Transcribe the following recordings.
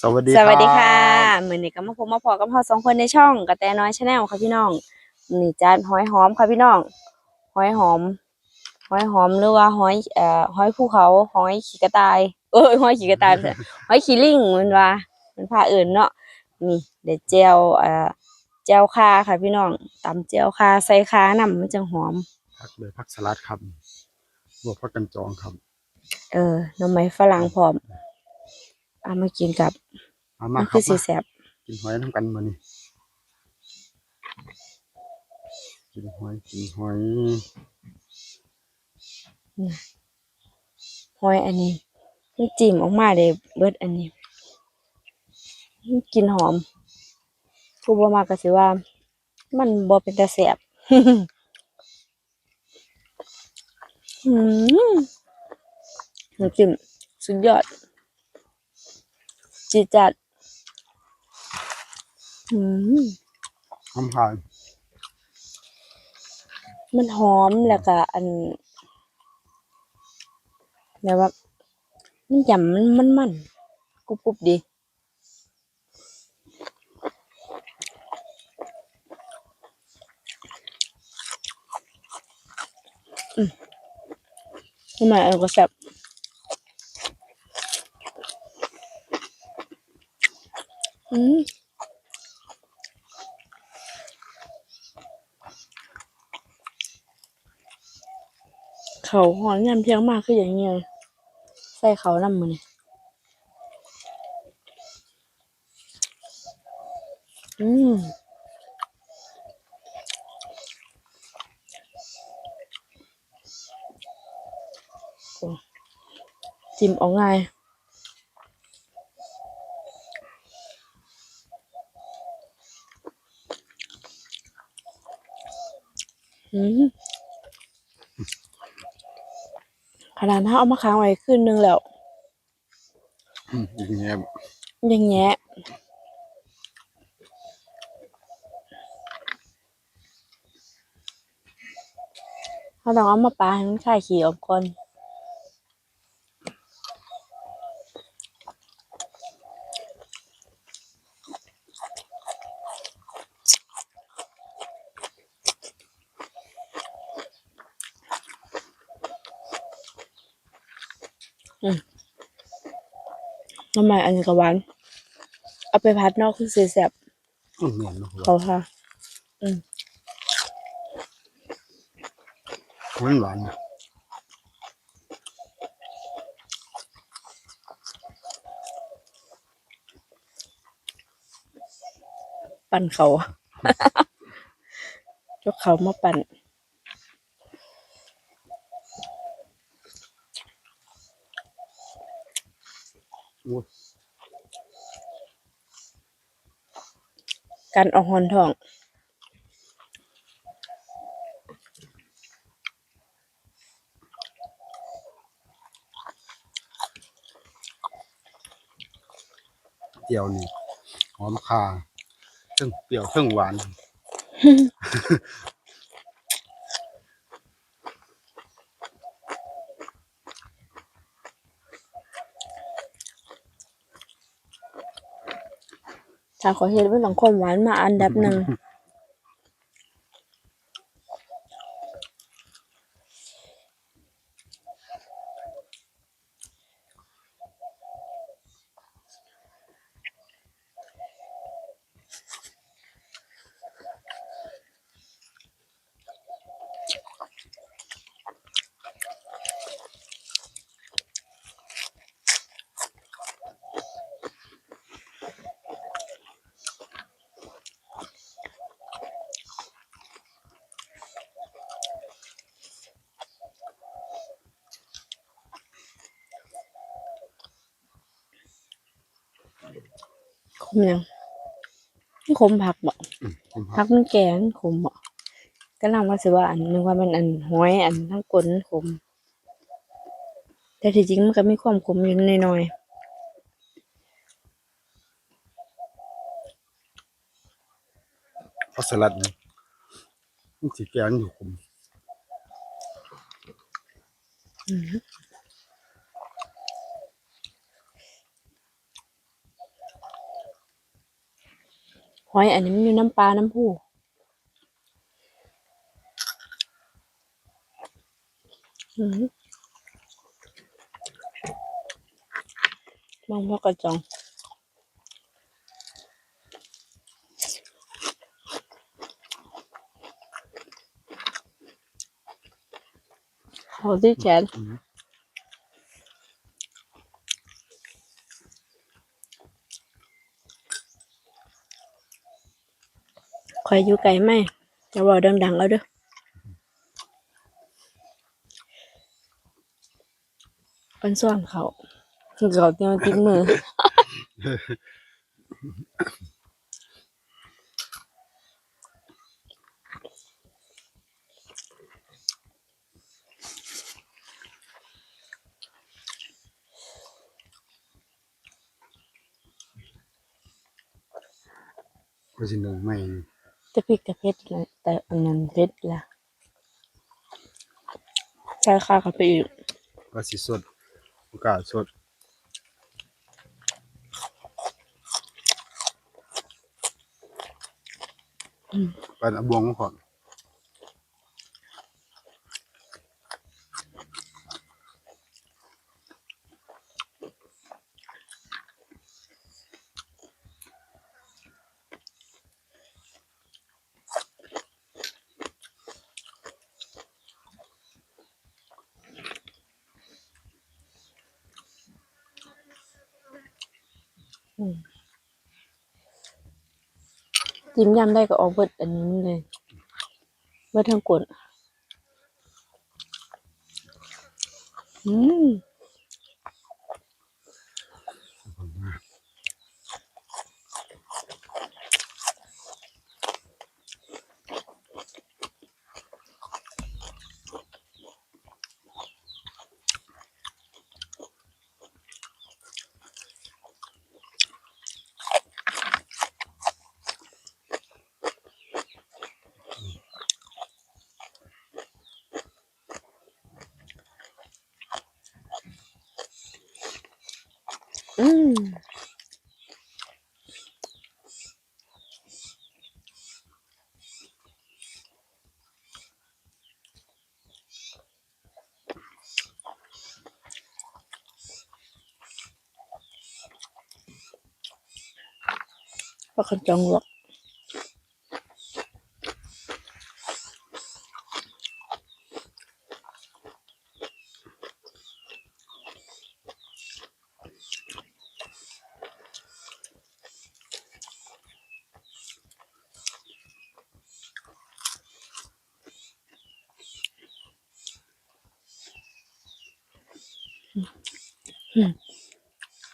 สวัสดีสวัสดีค่ะรับเหมือนนี้ก็มาพบมาพอกับพ่อสองคนในช่องกระแตน้อยชาแนลค่ะพี่น้องนี่จานหอยหอมค่ะพี่น้องหอยหอม หอยหอมหรือว่าหอยเอ่อหอยภูเขาหอยขี้กระต่าย เอ้ยหอยขี้กระต่ายไม่ใช่หอยขี้ลิงมันว่ามันพาเอื่นเนาะนี่เดี๋ยวเจียวเอ่อเจียวคาค่ะพี่น้องตำเจียวคาใส่คานำมันจะหอมผักเลยผักสลัดครับบวกผักกันจองครับ เออหน้ำไม้ฝรั่งพร้อม เอามากินกับมามามันคคืรัอบสีมาแซ่บกินหอยน้ำกันมานี่กินหอยกินหอยหอยอันนี้มันจิ้มออกมาได้เบิดอันนี้มันกลินหอมกูบ่มากก็สิว่า มันบ่เป็นตาแซ่บอืมน้ำจิ้มสุดยอด จีดจัด อืมน้ำผ่านมันหอมแล้วก็อันแบบว่ามันยำมันมันมันกรุบกรุบดีอืมทำไมเออก็แซ่บ อืมเขาหอนยำเพียงมากคืออย่างเงี้ยใส่เขานำมือนี่อืมจิ้มออกง่ายอืม ขนาดถ้าเอามาค้างไว้คืนนึงแล้วอืมอย่างเงี้ยอย่างเงี้ยเราต้องเอามาปาให้มันคลายขี้ออกก่อน ทำไมอันนี้ก็หวาน เอาไปพัดนอกคือสีแสบอืมเหนียวเนอะเขาค่ะหวานหวานนะปั่นเขายกเขามาปั่นอุ้ย การออกหอนทองเจียวนี่หอมคาเครื่องเปรี้ยวเครื่องหวาน ถ้าขอเห็นว่าสังคมหวานมาอันดับหนึ่ง ยังนี่ขมผักบ่อืมผมผักมันแก่มันขมบ่ก็ลังว่าสิว่าอันนึงว่ามันอันห้อยอันทั้งกลนขม แต่ที่จริงมันก็มีความขมอยู่น้อยผักสลัดนี่มันสีแกงอยู่ผมๆอืม หอยอันนี้มันอยู่น้ำปลา น้ำผู้มองพ่อกระจองขอที่แขน อืม คอยอยู่ไกลไหมจะบอกดังๆเอาเด้อเป็นส่วนเขาเขาเตรียมติดมือ ก็สิหนึ่งไม่ จะพริกกับเพชรนะแต่อันนั้นเพชรละใช่ค่ะเขาไปอีกก็สิสดโอกาสสดปันเอาบวงมาก่อน จิ้มยำได้ก็ออกเบิดอันนี้เลย เบิดทั้งกลอืม อืม ปลาคันจองลวก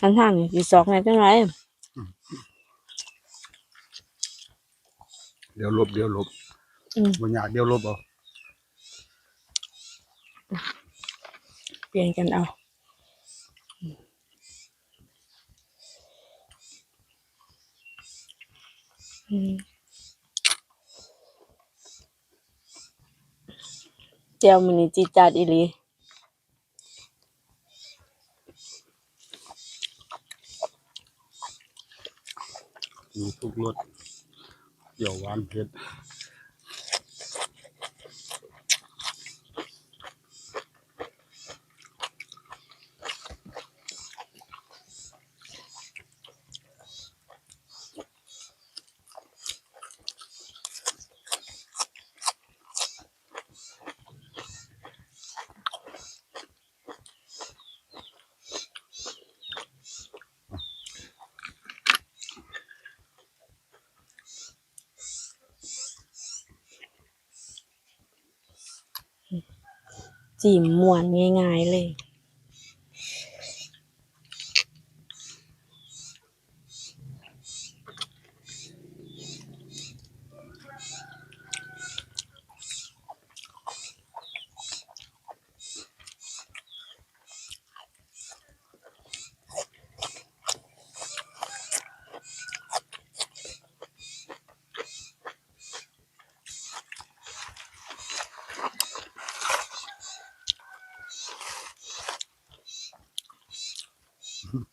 ทางทางๆสีสองไงจังไร เดี๋ยวลบเดี๋ยวลบอืม บนยากเดี๋ยวลบเอาเปลี่ยนกันเอา อืมเจียวมันนี่จีดจาดอีหลีมีทุกรส เดี๋ย จีมม่วนง่ายๆเลย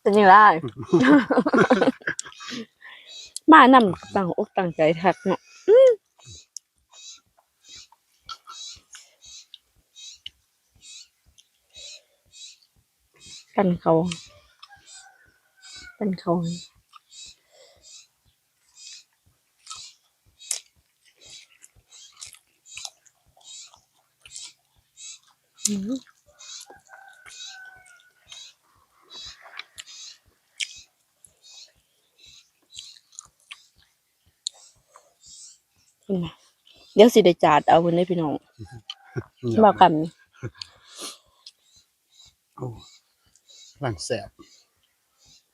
เป็นยังไง มานำต่างอกต่างใจทักเนาะอื้อกันเขากันเขาอืม ขึ้นมาเดี๋ยวสิได้จาดเอาเพิ่นได้พี่น้องเนี่ยบอกกันโอ้หลังแสบ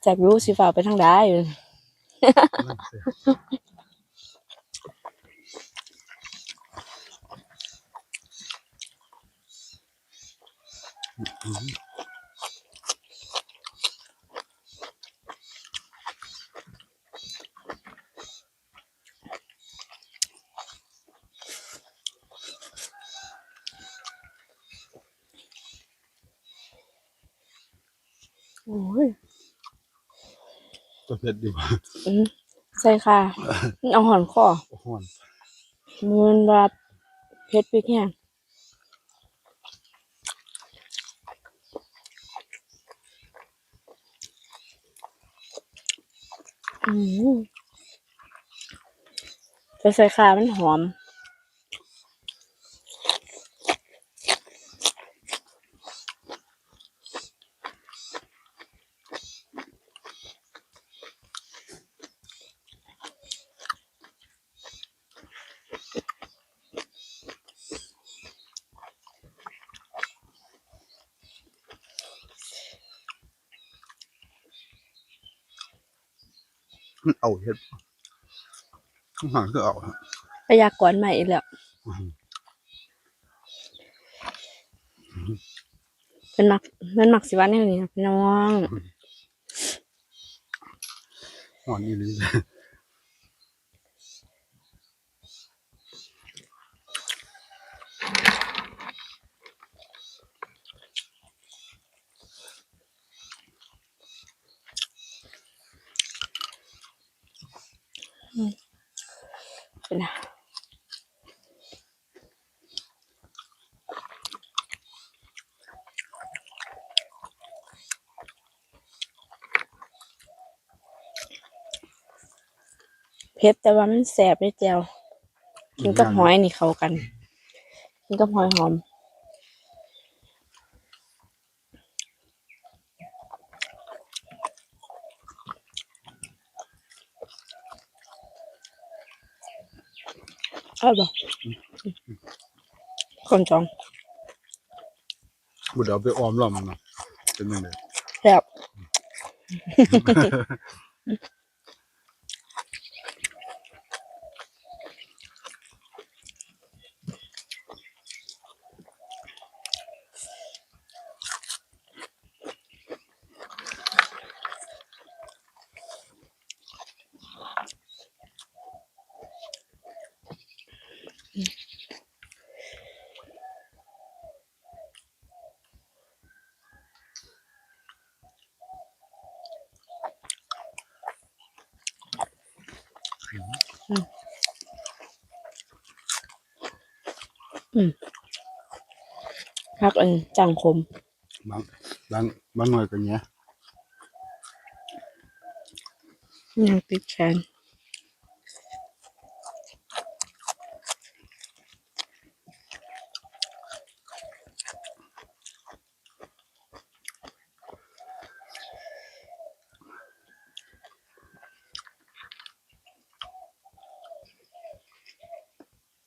จากรู้สิฝ่ากไปทางใดอยู่หลั โอ้ยตัวเผ็ดดีกว่าอืมใส่ค่ะเอาหอนคอโอ้โหอนมือนว่าเพชรพริกแห้งอืมจะใส่ขามันหอม มันเอาเห็ดข้างหางคือเอาฮะพยากรณ์ใหม่อีกแล้วเป็นมักเป็นมักสิวันแนวนี้นะพี่น้อง อ่อนอีหลี เลยเป็นไงเผ็ดแต่ว่ามันแสบด้วยแจวกินกับหอยนี่เข้ากันกินกับหอยหอม เอาบ่คนจองบุดเอาไปออมล้อมนะเป็นยังไงแซ่บ พักอันจังคม บางบางบางหน่อยก็เนี้ยยังติดแขน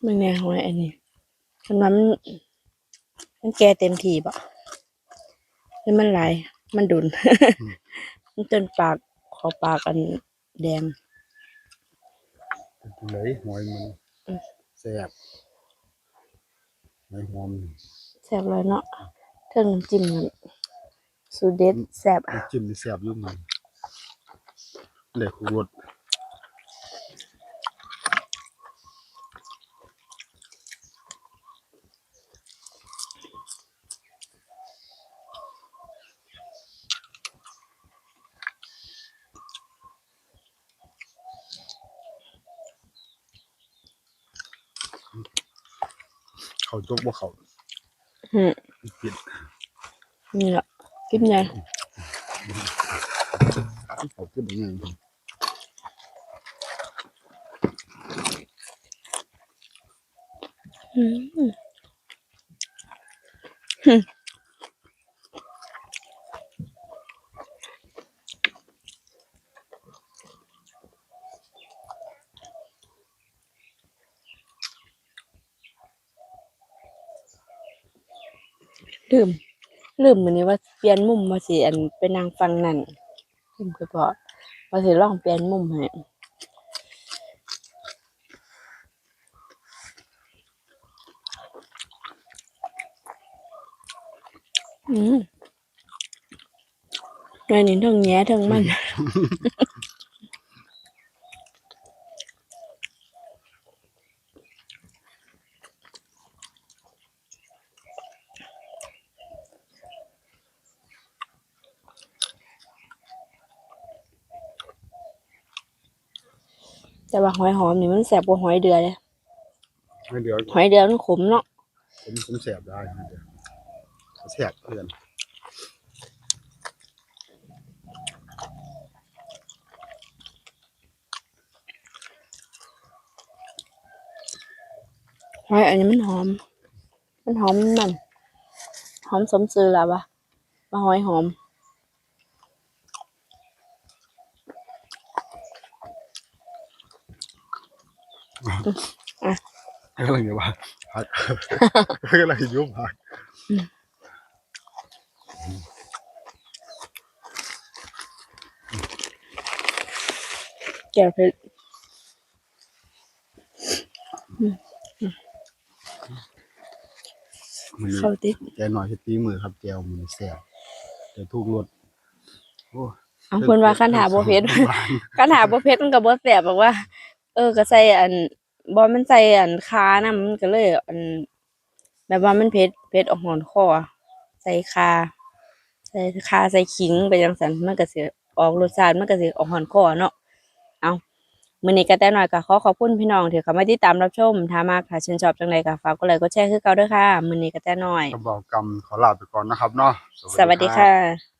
ไม่แน่หอยอันนี้ ฉะนั้นมันมันแก่เต็มทีบ่แล้วมันไหลาย มันดุน มันจนปากขอปากอันแดงเป็นจังไดหอยมันอืมแสบหอยหอมนี่แซ่บเลยเนาะเครื่องน้ำจิ้มมันสูตรเด็ดแซ่บน้ำจิ้มนี่แสบอยู่มันเด็กรส เขาจกบ่เขาอืมปิดนี่แหละกินไงเขาขึ้นอย่างนี้อืม ลืมลืมมือนี้ว่าเปลี่ยนมุมว่าสิอันไปนั่งฟังนั่นลืมคือพอว่าสิลองเปลี่ยนมุมให้อืมเงินนี่ทั้งแง่ทั้งมัน แต่ว่าหอยหอมนี่มันแสบกว่าหอยเดือเลยไม่เดี๋ยวหอยเดือมันขมเนาะผมผมแสบได้นะเดี๋ยวแสบเพื่อนหอยอันนี้มันหอม มันหอมมัน หอมสมซื่อแล้ววะว่าหอยหอม ก็เลยเดี๋ยวว่าพักก็เลยยุบพักแก่เผ็ดมันนี้เข้าติดแกหน่อยที่ตีมือครับแจวมันแสบแต่ทุกรสโอ้เอาคนว่าคันหาบ่เผ็ดคันหาบ่เผ็ดมันก็บ่แสบบอกว่า เออก็ใส่อันบ่มันใส่อันคานํมันก็เลยอัน แบบว่ามันเผ็ดเผ็ดออกหอนคอใส่คาใส่คาใส่ขิงไปจังซั่นมันก็สิออกรสชาติมันก็สิออกหอนคอเนาะเอามื้อนี้ก็แต่น้อยก็ขอขอบคุณพี่น้องที่เข้ามาติดตามรับชมถ้ามากถ้าชื่นชอบจังไดก็ฝากกดไลค์กดแชร์คือเก่าเด้อค่ะมื้อนี้ก็แต่น้อย กระบอกกรรมขอลาไปก่อนนะครับเนาะ สวัสดีรับค่ะ